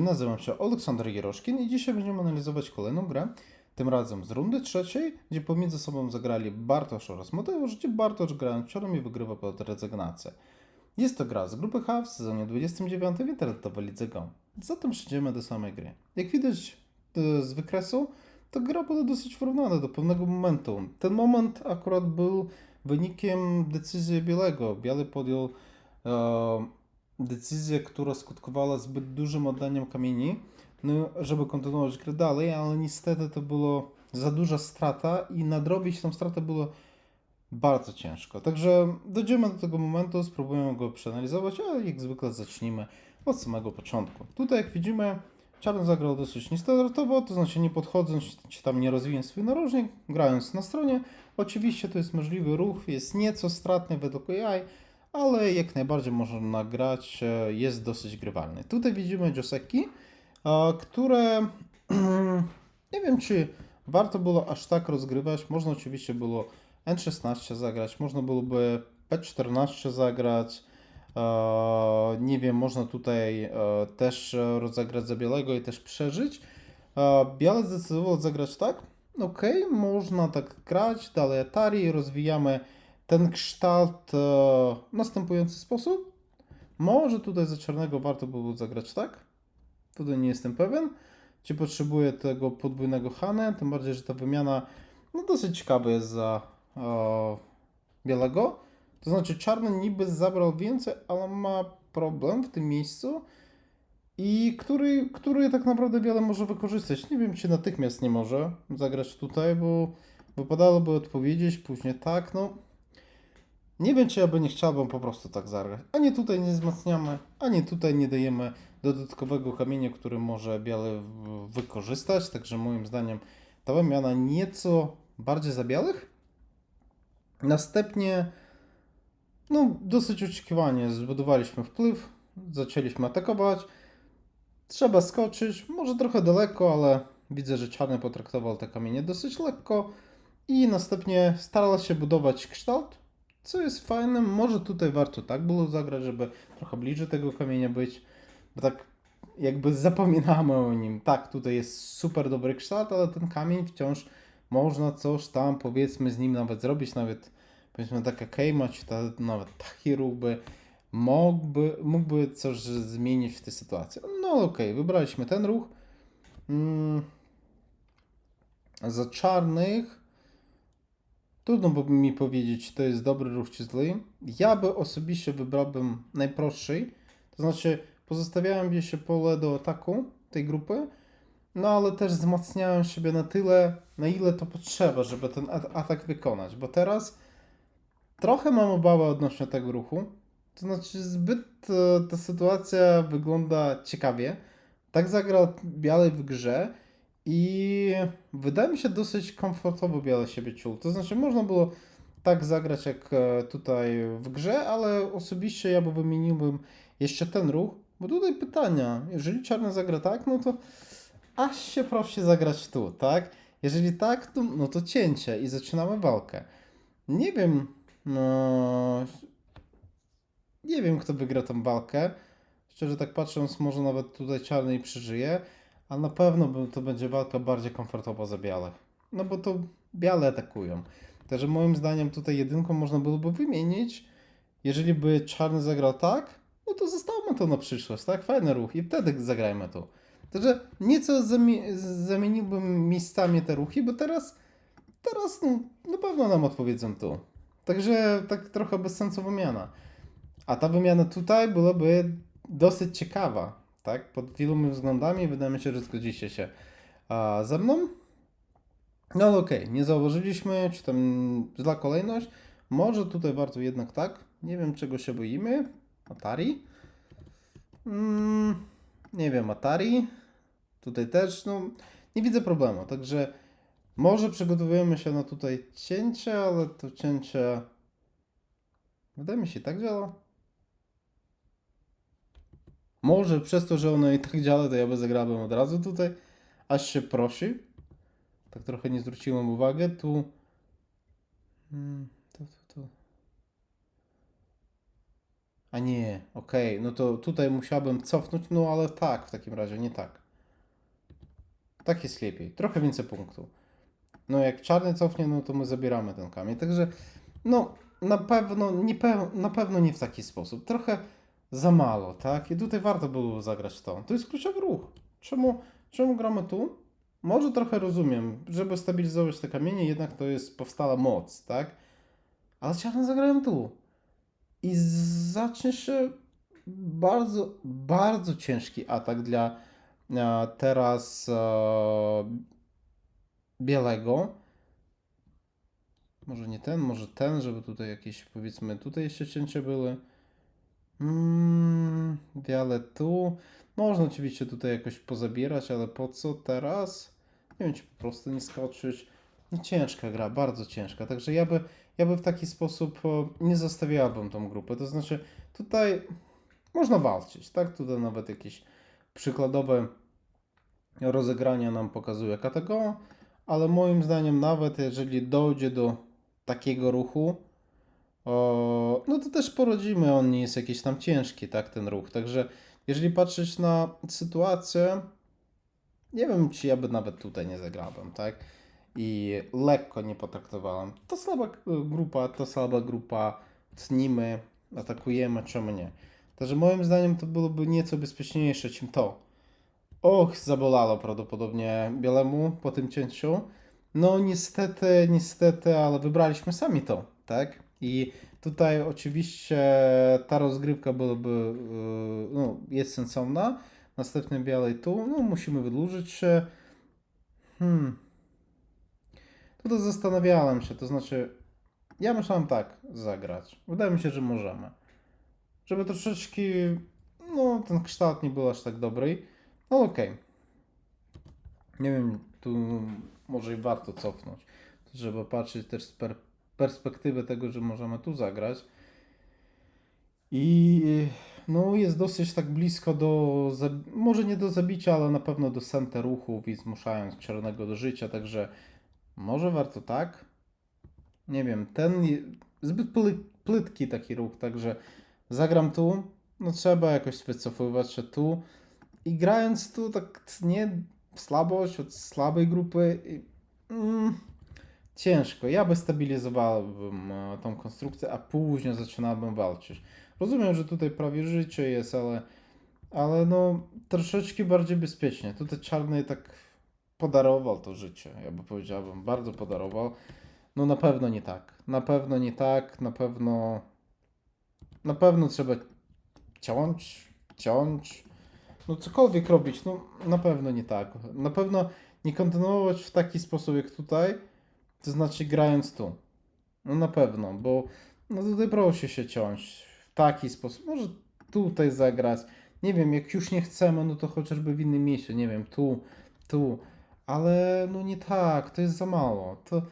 Nazywam się Aleksander Jeroszkin i dzisiaj będziemy analizować kolejną grę, tym razem z rundy trzeciej, gdzie pomiędzy sobą zagrali Bartosz oraz Mateusz, gdzie Bartosz grając ciorem i wygrywa pod rezygnację. Jest to gra z grupy H w sezonie 29 w internetowej lidze Go. Zatem przejdziemy do samej gry. Jak widać e, z wykresu, to gra była dosyć wyrównana do pewnego momentu. Ten moment akurat był wynikiem decyzji Białego. Biały podjął decyzję, która skutkowała zbyt dużym oddaniem kamieni, no, żeby kontynuować grę dalej, ale niestety to było za duża strata i nadrobić tą stratę było bardzo ciężko. Także dojdziemy do tego momentu, spróbujemy go przeanalizować, ale jak zwykle zacznijmy od samego początku. Tutaj jak widzimy, Czarny zagrał dosyć niestandardowo, to znaczy nie podchodząc, czy tam nie rozwijając swój narożnik, grając na stronie. Oczywiście to jest możliwy ruch, jest nieco stratny według AI, ale jak najbardziej można nagrać, e, jest dosyć grywalny. Tutaj widzimy Joseki, e, które nie wiem czy warto było aż tak rozgrywać. Można oczywiście było N16 zagrać, można byłoby P14 zagrać. E, Nie wiem, można tutaj też rozegrać za białego i też przeżyć. Biały zdecydował zagrać tak. Okej, można tak grać. Dalej Atari, rozwijamy ten kształt e, w następujący sposób. Może tutaj za czarnego warto było zagrać tak. Tutaj nie jestem pewien. Czy potrzebuję tego podwójnego Hane, tym bardziej, że ta wymiana no dosyć ciekawa jest za e, białego. To znaczy czarny niby zabrał więcej, ale ma problem w tym miejscu i który, który tak naprawdę biele może wykorzystać. Nie wiem, czy natychmiast nie może zagrać tutaj, bo wypadałoby odpowiedzieć później tak, no nie wiem, czy ja by nie chciałbym po prostu tak zagrać. Ani tutaj nie wzmacniamy, ani tutaj nie dajemy dodatkowego kamienia, który może biały wykorzystać. Także moim zdaniem ta wymiana nieco bardziej za białych. Następnie, no dosyć oczekiwanie, zbudowaliśmy wpływ, zaczęliśmy atakować. Trzeba skoczyć, może trochę daleko, ale widzę, że czarny potraktował te kamienie dosyć lekko. I następnie starał się budować kształt, co jest fajne. Może tutaj warto tak było zagrać, żeby trochę bliżej tego kamienia być. Bo tak jakby zapominamy o nim. Tak, tutaj jest super dobry kształt, ale ten kamień wciąż można coś tam powiedzmy z nim nawet zrobić. Nawet powiedzmy taka kejma, czy ta, nawet taki ruch by mógłby, mógłby coś zmienić w tej sytuacji. No okej, wybraliśmy ten ruch. Mm. Za czarnych Trudno by mi powiedzieć, czy to jest dobry ruch, czy zły. Ja by osobiście wybrałbym najprostszy. To znaczy, pozostawiałem się pole do ataku tej grupy, no ale też wzmacniałem siebie na tyle, na ile to potrzeba, żeby ten atak wykonać. Bo teraz trochę mam obawę odnośnie tego ruchu. To znaczy, zbyt e, ta sytuacja wygląda ciekawie. Tak zagrał biały w grze. I wydaje mi się dosyć komfortowo Biele siebie czuł. To znaczy, można było tak zagrać jak e, tutaj w grze, ale osobiście ja by wymieniłbym jeszcze ten ruch, bo tutaj pytania. Jeżeli czarny zagra tak, no to aż się prosi zagrać tu, tak? Jeżeli tak, to, no to cięcie i zaczynamy walkę. Nie wiem, no, nie wiem kto wygra tą walkę. Szczerze tak patrząc, może nawet tutaj czarny i przeżyje. A na pewno to będzie walka bardziej komfortowa za białych. No bo to biale atakują. Także moim zdaniem tutaj jedynką można byłoby wymienić. Jeżeli by czarny zagrał tak, no to zostawmy to na przyszłość, tak? Fajny ruch i wtedy zagrajmy tu. Także nieco zami- zamieniłbym miejscami te ruchy, bo teraz, teraz no, na pewno nam odpowiedzą tu. Także tak trochę bez sensu wymiana. A ta wymiana tutaj byłaby dosyć ciekawa, tak? Pod wieloma względami wydaje mi się, że zgodzicie się a, ze mną. No okej, nie zauważyliśmy, czy tam zła kolejność. Może tutaj warto jednak tak. Nie wiem czego się boimy. Atari. Mm, nie wiem, Atari. Tutaj też, no nie widzę problemu. Także może przygotowujemy się na tutaj cięcie, ale to cięcie wydaje mi się tak działa. Może przez to, że ono i tak działa, to ja by zagrałbym od razu tutaj, aż się prosi. Tak trochę nie zwróciłem uwagę. Tu. Mm, tu, tu, tu. A nie, okej, no to tutaj musiałbym cofnąć, no ale tak, w takim razie, nie tak. Tak jest lepiej, trochę więcej punktów. No jak czarny cofnie, no to my zabieramy ten kamień, także no na pewno nie, pe- na pewno nie w taki sposób, trochę za mało, tak? I tutaj warto było zagrać to. To jest kluczowy ruch. Czemu, czemu gramy tu? Może trochę rozumiem, żeby stabilizować te kamienie, jednak to jest powstała moc, tak? Ale czarne zagrają tu. I zacznie się bardzo, bardzo ciężki atak dla e, teraz e, białego. Może nie ten, może ten, żeby tutaj jakieś, powiedzmy, tutaj jeszcze cięcie były. Mm, białe tu. Można oczywiście tutaj jakoś pozabierać, ale po co teraz? Nie wiem, czy po prostu nie skoczyć. No ciężka gra, bardzo ciężka. Także ja by, ja by w taki sposób nie zostawiałbym tą grupę. To znaczy, tutaj można walczyć, tak? Tutaj nawet jakieś przykładowe rozegrania nam pokazuje KTGO, ale moim zdaniem nawet jeżeli dojdzie do takiego ruchu, o, no to też porodzimy, on nie jest jakiś tam ciężki, tak, ten ruch. Także jeżeli patrzeć na sytuację, nie wiem, czy ja by nawet tutaj nie zagrałem, tak? I lekko nie potraktowałem. To słaba e, grupa, to słaba grupa, tnimy, atakujemy, czemu nie? Także moim zdaniem to byłoby nieco bezpieczniejsze, czym to. Och, zabolało prawdopodobnie Bielemu po tym cięciu. No niestety, niestety, ale wybraliśmy sami to, tak? I tutaj oczywiście ta rozgrywka byłaby, yy, no, jest sensowna. Następny białej tu, no musimy wydłużyć się. Hmm. Tutaj zastanawiałem się, to znaczy, ja myślałem tak zagrać. Wydaje mi się, że możemy. Żeby troszeczkę, no ten kształt nie był aż tak dobry. No okej. Nie wiem, tu może i warto cofnąć, żeby patrzeć też z per perspektywy tego, że możemy tu zagrać. I no jest dosyć tak blisko do, może nie do zabicia, ale na pewno do sente ruchów i zmuszając czarnego do życia, także może warto tak. Nie wiem, ten zbyt płytki taki ruch, także zagram tu, no trzeba jakoś wycofywać się tu i grając tu tak nie słabość od słabej grupy, i, mm, ciężko. Ja by stabilizowałbym e, tą konstrukcję, a później zaczynałbym walczyć. Rozumiem, że tutaj prawie życie jest, ale, ale no troszeczkę bardziej bezpiecznie. Tutaj czarny tak podarował to życie, ja bym powiedziałbym, bardzo podarował. No na pewno nie tak. Na pewno nie tak, na pewno na pewno trzeba ciąć, ciąć, no cokolwiek robić, no na pewno nie tak. Na pewno nie kontynuować w taki sposób jak tutaj, to znaczy grając tu. No na pewno, bo no tutaj prosi się ciąć w taki sposób. Może tutaj zagrać. Nie wiem, jak już nie chcemy, no to chociażby w innym miejscu, nie wiem, tu, tu. Ale no nie tak, to jest za mało. To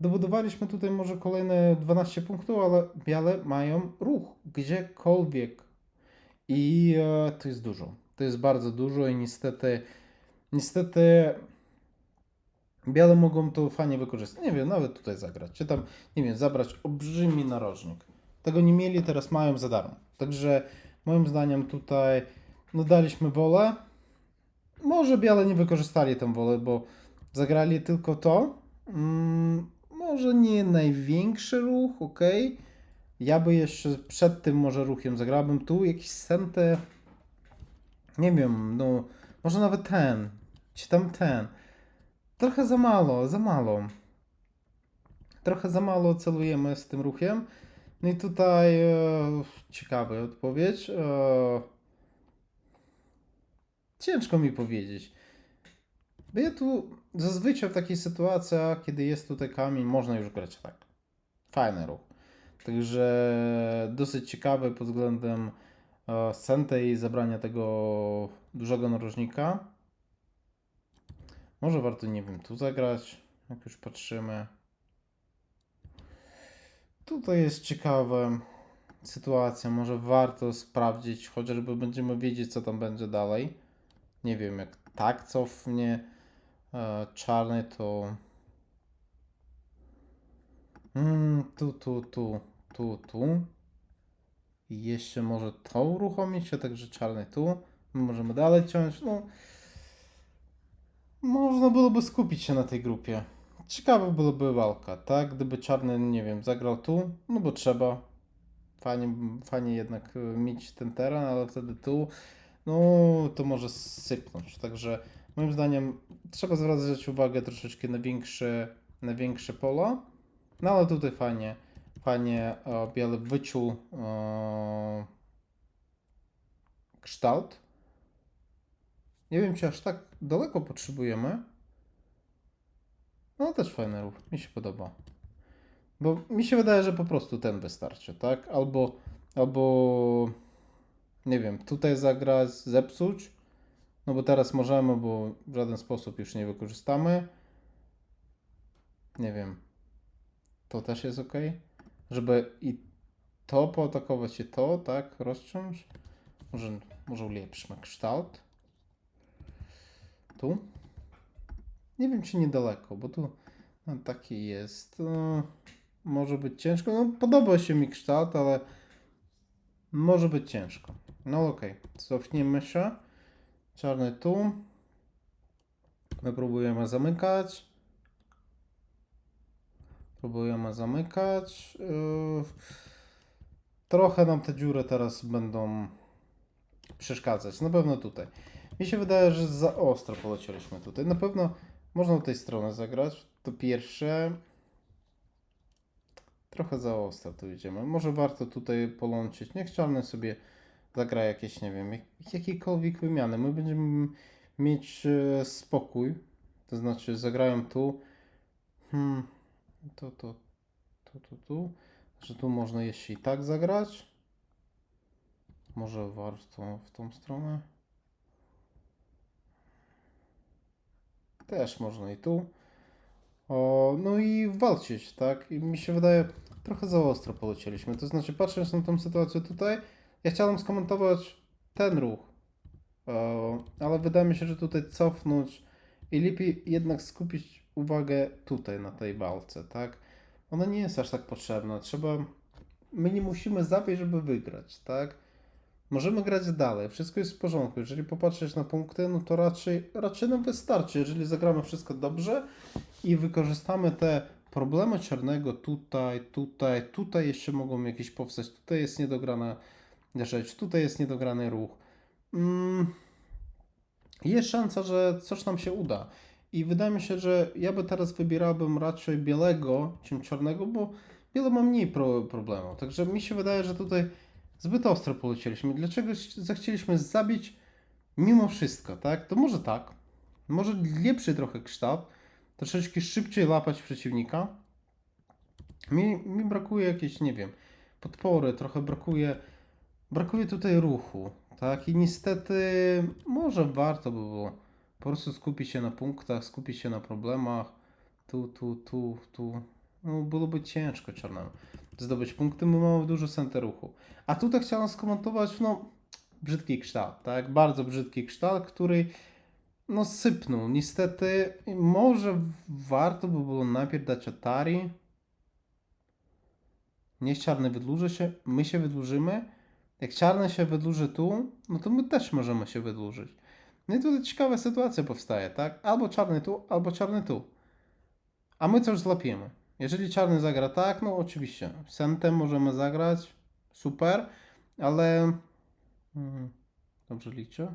dobudowaliśmy tutaj może kolejne 12 punktów, ale białe mają ruch gdziekolwiek. I e, to jest dużo. To jest bardzo dużo i niestety, niestety białe mogą to fajnie wykorzystać. Nie wiem, nawet tutaj zagrać. Czy tam, nie wiem, zabrać olbrzymi narożnik. Tego nie mieli, teraz mają za darmo. Także moim zdaniem tutaj no daliśmy wolę. Może białe nie wykorzystali tę wolę, bo zagrali tylko to. Mm, może nie największy ruch, ok. Ja by jeszcze przed tym może ruchem zagrałbym tu jakiś sente. Nie wiem, no może nawet ten, czy tam ten. Trochę za mało, za mało. Trochę za mało celujemy z tym ruchem. No i tutaj e, ciekawa odpowiedź. E, ciężko mi powiedzieć. Bo ja tu zazwyczaj w takich sytuacjach, kiedy jest tutaj kamień, można już grać tak. Fajny ruch. Także dosyć ciekawy pod względem e, sceny i zabrania tego dużego narożnika. Może warto, nie wiem, tu zagrać, jak już patrzymy. Tutaj jest ciekawa sytuacja, może warto sprawdzić, chociażby będziemy wiedzieć, co tam będzie dalej. Nie wiem, jak tak cofnie e, czarny, to... Mm, tu, tu, tu, tu, tu. I jeszcze może to uruchomić, a także czarny tu. My możemy dalej ciąć. No, można byłoby skupić się na tej grupie. Ciekawa byłaby walka, tak? Gdyby czarny, nie wiem, zagrał tu, no bo trzeba. Fajnie, fajnie jednak y, mieć ten teren, ale wtedy tu, no to może sypnąć. Także moim zdaniem trzeba zwracać uwagę troszeczkę na większe, na większe pola. No ale tutaj fajnie, fajnie e, biały wyczuł e, kształt. Nie wiem, czy aż tak daleko potrzebujemy. No też fajny ruch, mi się podoba. Bo mi się wydaje, że po prostu ten wystarczy, tak? Albo, albo nie wiem, tutaj zagrać, zepsuć. No bo teraz możemy, bo w żaden sposób już nie wykorzystamy. Nie wiem. To też jest ok. Żeby i to poatakować i to, tak? Rozciąć. Może, może ulepszmy kształt. Tu. Nie wiem, czy niedaleko, bo tu no, taki jest. No, może być ciężko. No, podoba się mi kształt, ale może być ciężko. No okej, cofniemy się. Czarny tu. My próbujemy zamykać. Próbujemy zamykać. Yy, Trochę nam te dziury teraz będą przeszkadzać. Na pewno tutaj. Mi się wydaje, że za ostro polecieliśmy tutaj. Na pewno można od tej strony zagrać. To pierwsze. Trochę za ostro tu idziemy. Może warto tutaj polączyć. Niech czarny sobie zagra jakieś, nie wiem, jak- jakiekolwiek wymiany. My będziemy mieć e, spokój. To znaczy zagrają tu. Hmm. To, to, to, to, tu. Że tu można jeszcze i tak zagrać. Może warto w tą stronę. Też można i tu. O, no i walczyć, tak? I mi się wydaje, trochę za ostro polecieliśmy. To znaczy, patrząc na tą sytuację tutaj, ja chciałem skomentować ten ruch, o, ale wydaje mi się, że tutaj cofnąć i lepiej jednak skupić uwagę tutaj na tej walce, tak? Ona nie jest aż tak potrzebna. Trzeba. My nie musimy zabić, żeby wygrać, tak? Możemy grać dalej, wszystko jest w porządku. Jeżeli popatrzeć na punkty, no to raczej, raczej nam wystarczy. Jeżeli zagramy wszystko dobrze i wykorzystamy te problemy czarnego tutaj, tutaj, tutaj jeszcze mogą jakieś powstać, tutaj jest niedograna rzecz, tutaj jest niedograny ruch. Mm, jest szansa, że coś nam się uda. I wydaje mi się, że ja by teraz wybierałbym raczej białego, czym czarnego, bo biele ma mniej pro, problemu. Także mi się wydaje, że tutaj zbyt ostro polecieliśmy. Dlaczego zechcieliśmy zabić mimo wszystko, tak? To może tak. Może lepszy trochę kształt. Troszeczkę szybciej łapać przeciwnika. Mi, mi brakuje jakiejś, nie wiem, podpory, trochę brakuje, brakuje tutaj ruchu, tak? I niestety może warto by było po prostu skupić się na punktach, skupić się na problemach. Tu, tu, tu, tu. No, byłoby ciężko czarnemu zdobyć punkty, my mamy dużo center ruchu. A tutaj chciałem skomentować, no, brzydki kształt, tak? Bardzo brzydki kształt, który no sypnął. Niestety, może warto by było najpierw dać Atari. Niech czarny wydłuży się, my się wydłużymy. Jak czarny się wydłuży tu, no to my też możemy się wydłużyć. No i tutaj ciekawa sytuacja powstaje, tak? Albo czarny tu, albo czarny tu. A my coś złapiemy. Jeżeli czarny zagra tak, no oczywiście. Sentem możemy zagrać, super, ale. Hmm, dobrze liczę?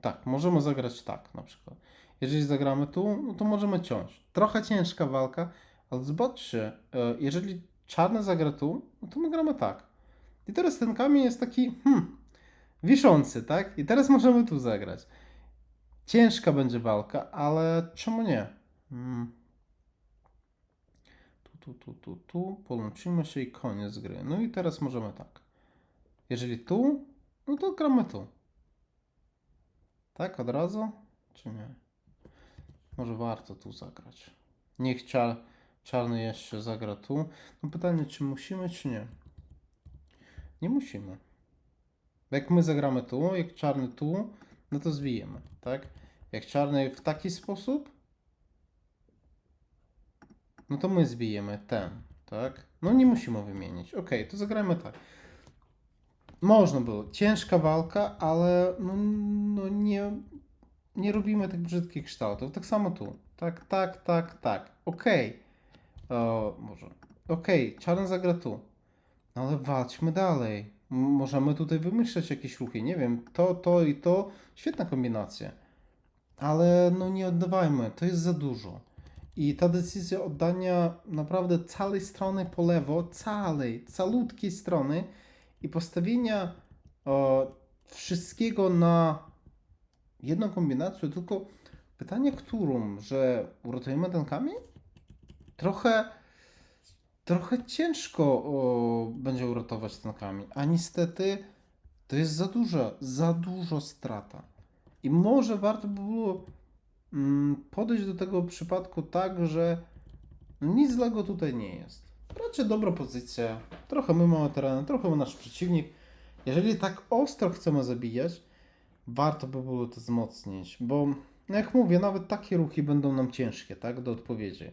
Tak, możemy zagrać tak na przykład. Jeżeli zagramy tu, no to możemy ciąć. Trochę ciężka walka, ale zobaczcie, jeżeli czarny zagra tu, no to my gramy tak. I teraz ten kamień jest taki, hmm, wiszący, tak? I teraz możemy tu zagrać. Ciężka będzie walka, ale czemu nie? Hmm. Tu, tu, tu, tu, połączymy się i koniec gry. No i teraz możemy tak. Jeżeli tu, no to gramy tu. Tak, od razu? Czy nie? Może warto tu zagrać. Niech czar, czarny jeszcze zagra tu. No pytanie, czy musimy, czy nie? Nie musimy. Jak my zagramy tu, jak czarny tu, no to zwijemy, tak? Jak czarny w taki sposób, no to my zbijemy ten, tak? No nie musimy wymienić. Ok, to zagrajmy tak. Można było. Ciężka walka, ale no, no nie, nie robimy tych brzydkich kształtów. Tak samo tu. Tak, tak, tak, tak. Okej. O, może. Okej, czarny zagra tu. No ale walczmy dalej. M- możemy tutaj wymyślać jakieś ruchy. Nie wiem, to, to i to. Świetna kombinacja. Ale no nie oddawajmy. To jest za dużo. I ta decyzja oddania naprawdę całej strony po lewo, całej, calutkiej strony i postawienia wszystkiego na jedną kombinację, tylko pytanie, którą, że uratujemy ten kamień? Trochę, trochę ciężko o, będzie uratować ten kamień, a niestety to jest za dużo, za dużo strata. I może warto by było podejść do tego przypadku tak, że nic złego tutaj nie jest. Raczej dobra pozycja, trochę my mamy terenu, trochę nasz przeciwnik. Jeżeli tak ostro chcemy zabijać, warto by było to wzmocnić, bo no jak mówię, nawet takie ruchy będą nam ciężkie, tak, do odpowiedzi.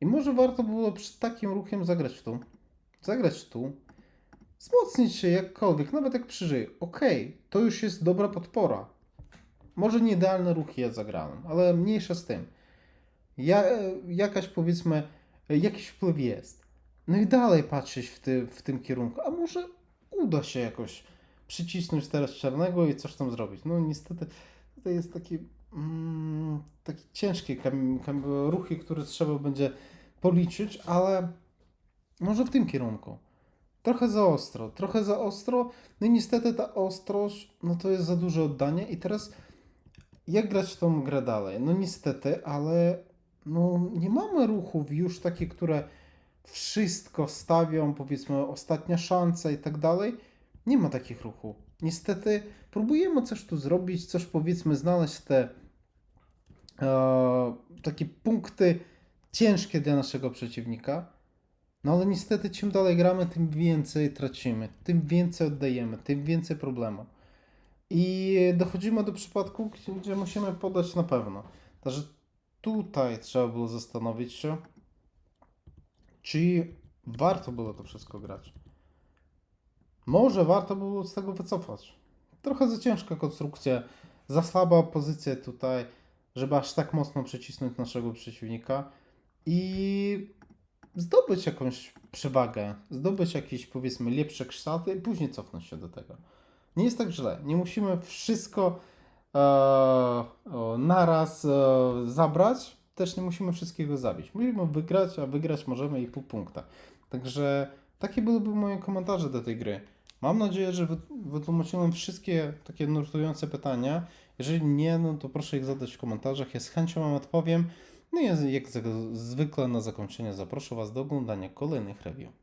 I może warto by było przy takim ruchem zagrać tu, zagrać tu, wzmocnić się jakkolwiek, nawet jak przeżyje. Okej, to już jest dobra podpora. Może nie idealne ruchy ja zagrałem, ale mniejsza z tym. Ja, jakaś powiedzmy, jakiś wpływ jest. No i dalej patrzeć w, ty, w tym kierunku. A może uda się jakoś przycisnąć teraz czarnego i coś tam zrobić. No niestety tutaj jest taki, mm, takie ciężkie ruchy, które trzeba będzie policzyć, ale może w tym kierunku. Trochę za ostro, trochę za ostro. No i niestety ta ostrość, no to jest za duże oddanie. I teraz jak grać w tą grę dalej? No niestety, ale no nie mamy ruchów już takich, które wszystko stawią, powiedzmy ostatnia szansa i tak dalej. Nie ma takich ruchów. Niestety próbujemy coś tu zrobić, coś powiedzmy znaleźć te e, takie punkty ciężkie dla naszego przeciwnika. No ale niestety czym dalej gramy, tym więcej tracimy, tym więcej oddajemy, tym więcej problemów. I dochodzimy do przypadku, gdzie- musimy podać na pewno. Także tutaj trzeba było zastanowić się, czy warto było to wszystko grać. Może warto było z tego wycofać. Trochę za ciężka konstrukcja, za słaba pozycja tutaj, żeby aż tak mocno przycisnąć naszego przeciwnika i zdobyć jakąś przewagę, zdobyć jakieś powiedzmy lepsze kształty i później cofnąć się do tego. Nie jest tak źle. Nie musimy wszystko e, o, naraz e, zabrać. Też nie musimy wszystkiego zabić. Musimy wygrać, a wygrać możemy i pół punkta. Także takie byłyby moje komentarze do tej gry. Mam nadzieję, że wy- wytłumaczyłem wszystkie takie nurtujące pytania. Jeżeli nie, no to proszę ich zadać w komentarzach. Ja z chęcią Wam odpowiem. No i jak zwykle na zakończenie zaproszę Was do oglądania kolejnych review.